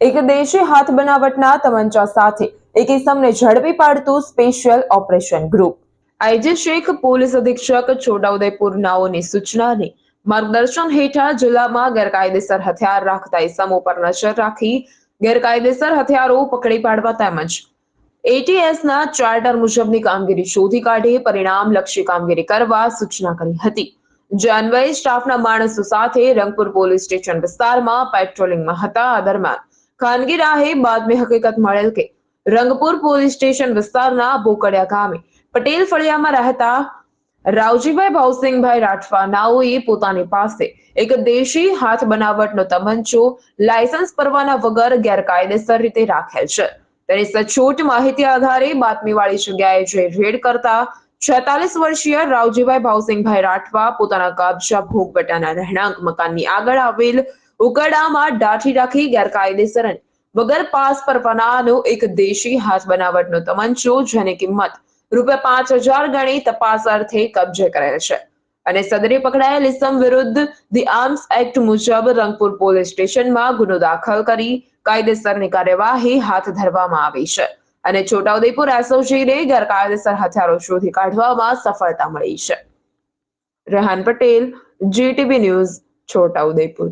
એક દેશી હાથ બનાવટના તમંચા સાથે એક ઇસમને ઝડપી પાડતું special operation group. IG Sheikh police અધિક્ષક છોટાઉદેપુર નાઓની સૂચનાની માર્ગદર્શન હેઠળ જિલ્લામાં ગેરકાયદેસર હથિયાર રાખતા ઇસમો પર નજર રાખી ગેરકાયદેસર હથિયારો પકડી પાડવા તેમજ એટીએસના ચાર્ટર મુજબની કામગીરી શોધી કાઢી પરિણામલક્ષી કામગીરી કરવા સૂચના કરી હતી. જે અન્વયે સ્ટાફના માણસો સાથે રંગપુર પોલીસ સ્ટેશન વિસ્તારમાં પેટ્રોલિંગમાં હતા. આ દરમિયાન ખાનગી રાહે બાદમી હકીકત મળેલ કે રંગપુર પોલીસ સ્ટેશન વિસ્તારના બોકડિયા ગામે પટેલ ફળિયામાં રહેતા રાવજીભાઈ ભાવસિંહભાઈ રાઠવા નાઓએ પોતાની પાસે એક દેશી હાથ બનાવટનો તમંચો, લાયસન્સ પરવાના વગર ગેરકાયદેસર રીતે રાખેલ છે. તેની સચોટ માહિતી આધારે બાતમીવાળી જગ્યાએ જે રેડ કરતા છેતાલીસ વર્ષીય રાવજીભાઈ ભાવસિંહભાઈ રાઠવા પોતાના કબજા ભોગવટાના રહેણાંક મકાનની આગળ આવેલ ઉકરડામાં દાઢી રાખી ગેરકાયદેસર વગર પાસ પરવાનાનો એક દેશી હાથ બનાવટનો તમંચો, જેની કિંમત રૂપિયા પાંચ હજાર ગણી તપાસ અર્થે કબજે કરેલ છે. અને સદરે પકડાયેલ ઇસમ વિરુદ્ધ ધી આર્મ્સ એક્ટ મુજબ રંગપુર પોલીસ સ્ટેશનમાં ગુનો દાખલ કરી કાયદેસરની કાર્યવાહી હાથ ધરવામાં આવી છે. અને છોટાઉદેપુર એસઓજીને ગેરકાયદેસર હથિયારો શોધી કાઢવામાં સફળતા મળી છે. Rehan Patel, GTV news, Chhota Udepur.